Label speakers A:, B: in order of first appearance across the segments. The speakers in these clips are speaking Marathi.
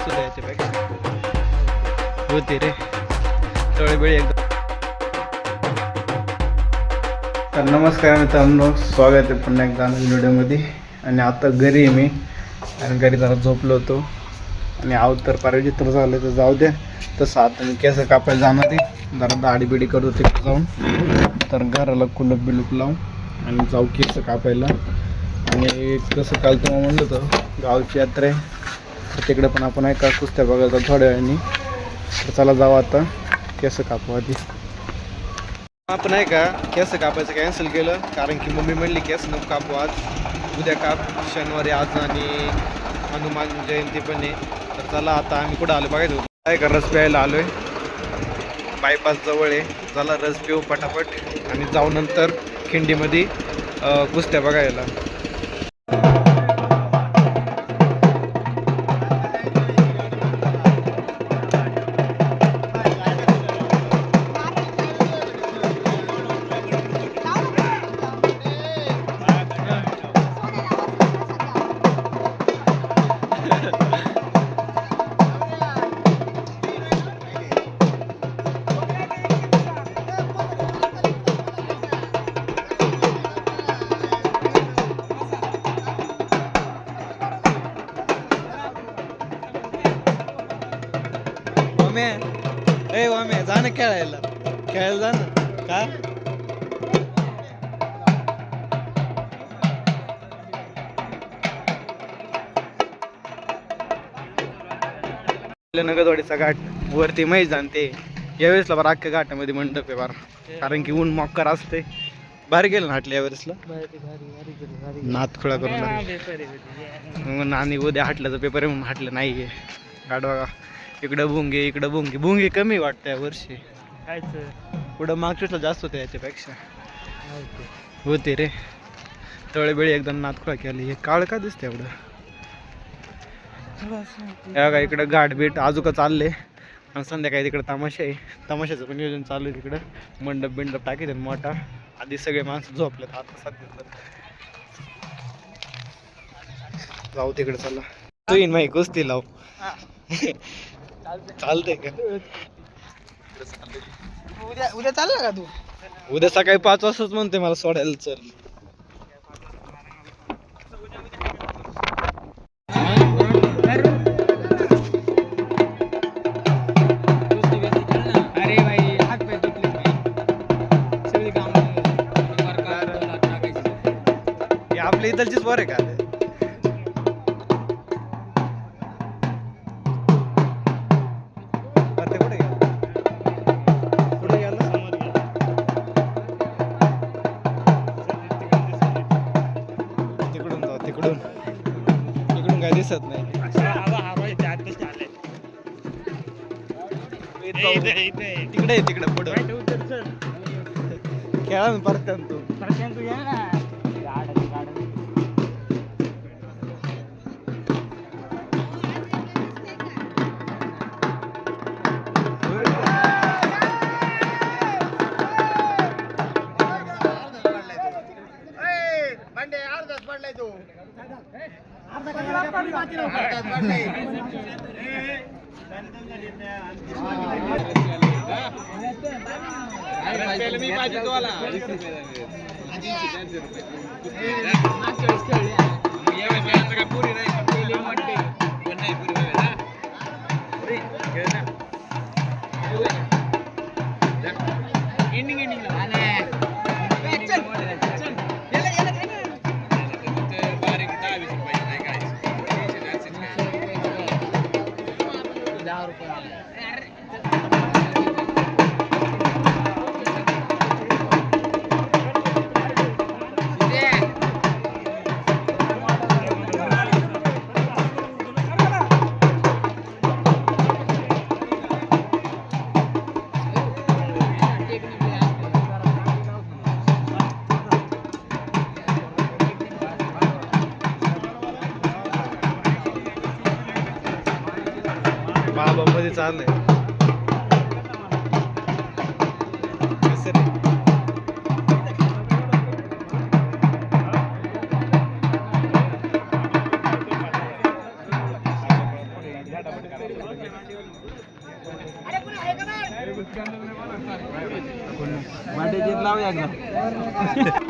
A: असू द्या बाईक होते रे. तळेबळी एकदम. तर नमस्कार मित्रांनो स्वागत आहे पुन्हा एकदा व्हिडिओमध्ये. आणि आता घरी आहे मी. आणि घरी जरा झोपलो होतो. आणि आव तर पारायची तर झालं तर जाऊ द्या. तसं आता मी केस कापायला जाणार आहे. जरा दाढी बिडी करतो तिकडे जाऊन. तर घराला कुलप बिलूप लावून आणि जाऊ केस कापायला. आणि कसं काल तुम्हाला म्हणलं होतं गावची यात्रा आहे. तर तिकडे पण आपण एका कुस्त्या बघायचा थोड्या वेळाने तर चला जाऊ आता. केस कापू आधी. आपण आहे का केस कापायचं कॅन्सल केलं. कारण की मम्मी म्हणली केस नको कापू आज. उद्या काप शनिवारी आज आणि हनुमान जयंती पण आहे. तर चला आता आम्ही कुठं आलो बघायचं होतं काय का रस प्यायला आलो आहे बायपास जवळ आहे. चला रस पिऊ पटापट. आणि जाऊ नंतर खिंडीमध्ये कुस्त्या बघायला. खेळायला. खेळायला जा ना. का? नगदवाडीचा घाट वरती माहीत जाणते यावेळेसला बरं अख्ख्या घाटामध्ये मंडप आहे बरं. कारण की ऊन मॉक्कर असते. बाहेर गेलं ना हाटलं यावेळेसला? नात खुळा करून आणि उद्या हाटल्याचा पेपर आहे म्हणून हाटलं नाही आहे गाडवा इकडं भुंगे इकडं भुंगे. भुंगे कमी वाटतं या वर्षी. पुढं मागच्या जास्त होते याच्यापेक्षा. होते रे. तळेबेळी एकदम नातखुळा केली. हे काळ का दिसते एवढं? या बघा इकडं गाठ बीट आजूका चालले. आणि संध्याकाळी तिकडं तमाशा आहे. तमाशाचं पण नियोजन चालू आहे तिकडं. मंडप बिंडप टाकीत मोठा. आधी सगळे माणसं झोपलेत. आता सध्या. जाऊ तिकडे चला. तू येईन माही कुस्ती लाव. चालतंय. का?
B: उद्या उद्या चालला का तू?
A: उद्या सकाळी पाच वाजताच म्हणते मला सोडायला चल.
B: अरे भाई हात पाय दुखले भाई. सगळी काम
A: हे आपल्या इथलचीच बरं आहे का? तिकडे आहे, तिकडे पुढं. खेळा ना परत तू.
B: एंडिंग
A: बाबा मध्ये चाललंय कसं
C: आहे ना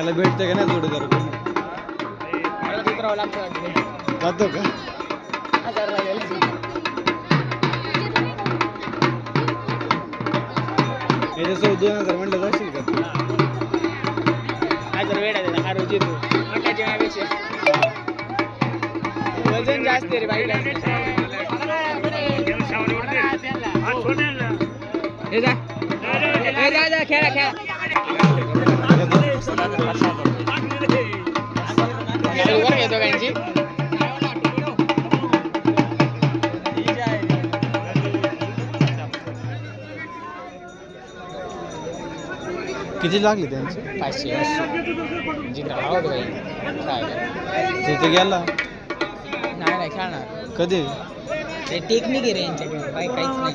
A: याला भेटतं का नाही थोडं जरा कोणी? जातो का याच्यासोबत दोन हजार म्हणलं जाशील का तू?
B: वजन जास्त आहे रे बाईला हे जा खेळा खेळा
A: किती लागले त्यांचे?
B: पाचशे काय?
A: तिथे गेला.
B: नाही नाही खेळणार.
A: कधी?
B: ते टेक्निक आहे रे यांच्याकडे. काही काहीच नाही.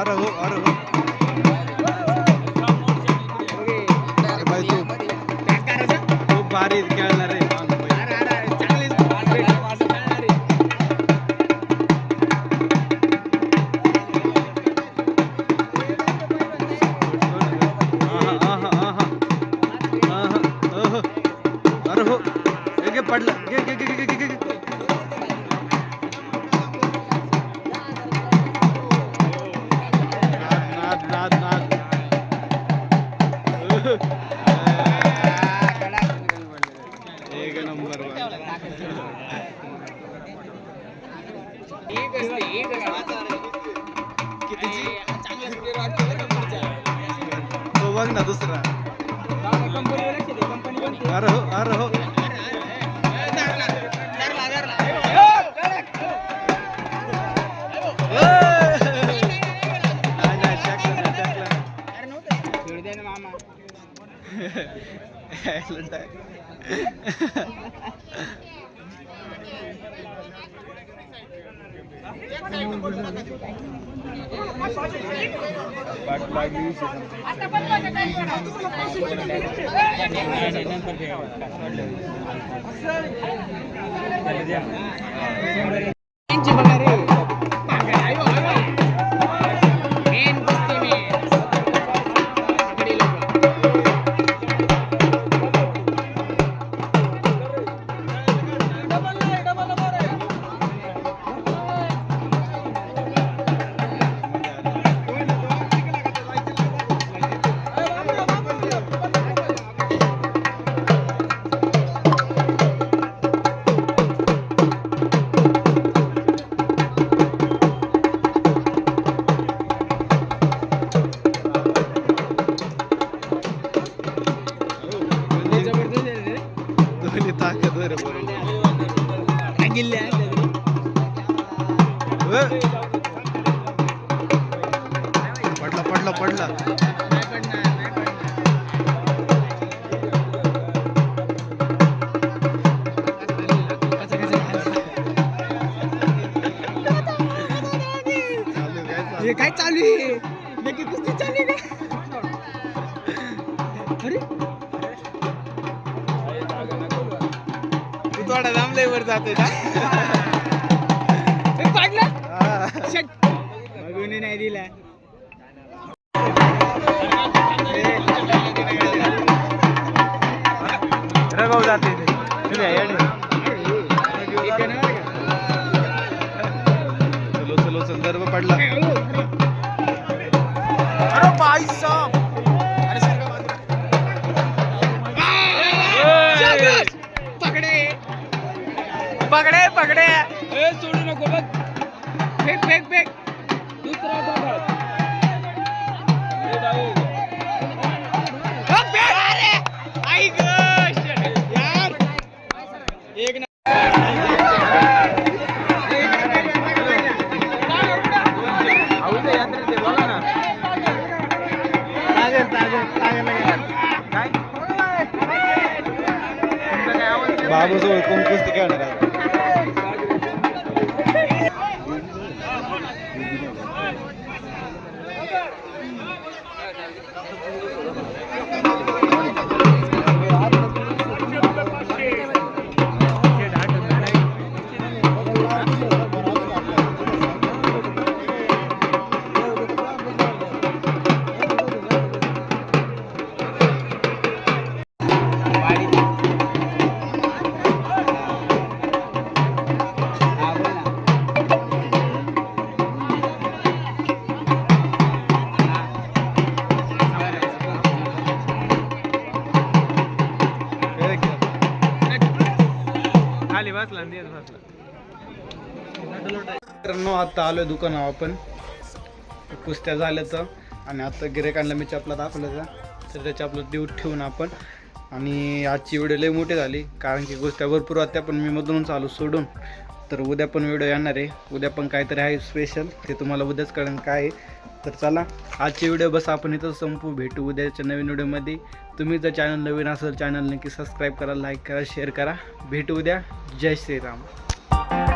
A: Arahu, Arahu. नाही.
B: अरे.
A: तू थोडा लांबले वर जातोय का?
B: पाडलं बघून नाही दिला.
A: रगाव जाते. ते. तुम्ही भाई साहब
B: पकडे
A: पकडे. पकडे
B: सोडू नको बघ. फेक फेक फेक. दुसरा
A: बाबू जवळ कोण कुस्ती खेळणार आत्ता आलो आलोय दुकानावर आपण. कुस्त्या झाल्या तर. आणि आता गिरेकांना मी चपला दाखवलं तर. त्या चपला देऊ ठेवून आपण. आणि आजची व्हिडिओ लई मोठी झाली. कारण की कुस्त्या भरपूर होत्या पण मी मधूनच आलो सोडून. तर उद्या पण व्हिडिओ येणार आहे. उद्या पण काहीतरी आहे स्पेशल ते तुम्हाला उद्याच कळेल काय आहे. तर चला आजची व्हिडिओ बस आपण इथं संपू. भेटू उद्याच्या नवीन व्हिडिओमध्ये तुम्ही जर चॅनल नवीन असेल चॅनल नक्की सबस्क्राईब करा लाईक करा शेअर करा. भेटू उद्या. जय श्रीराम.